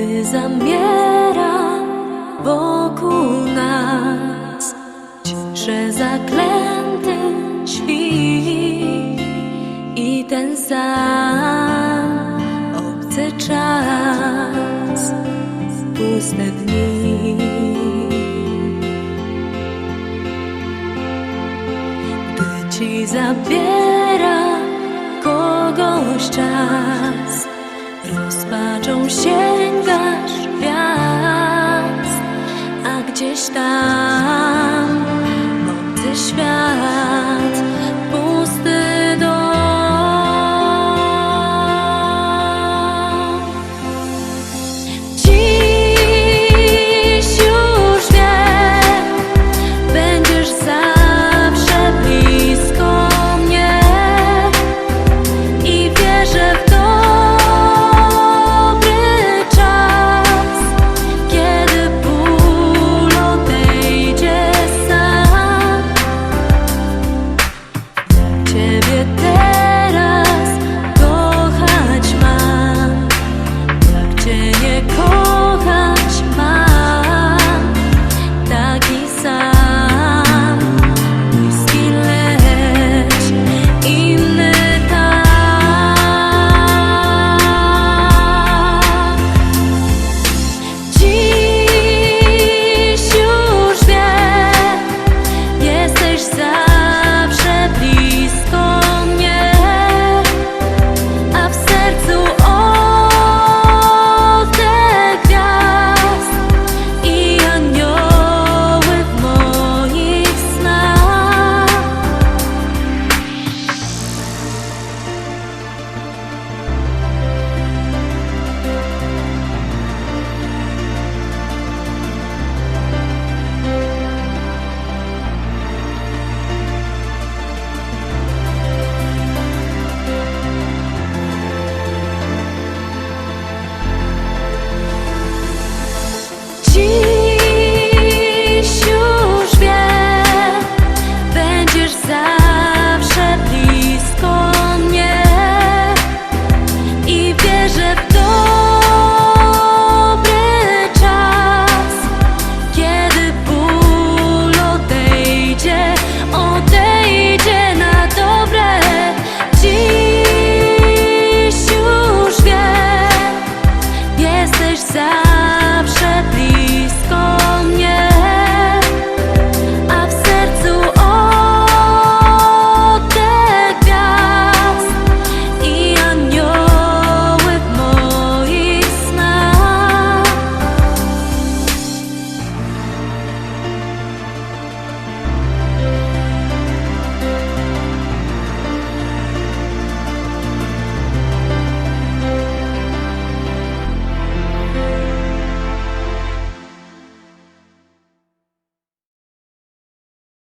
gdy zamiera wokół nas ciszę zaklęty świt i ten sam obcy czas, puste dni. Gdy ci zabiera kogoś czas, rozpaczą sięgasz gwiazd, a gdzieś tam.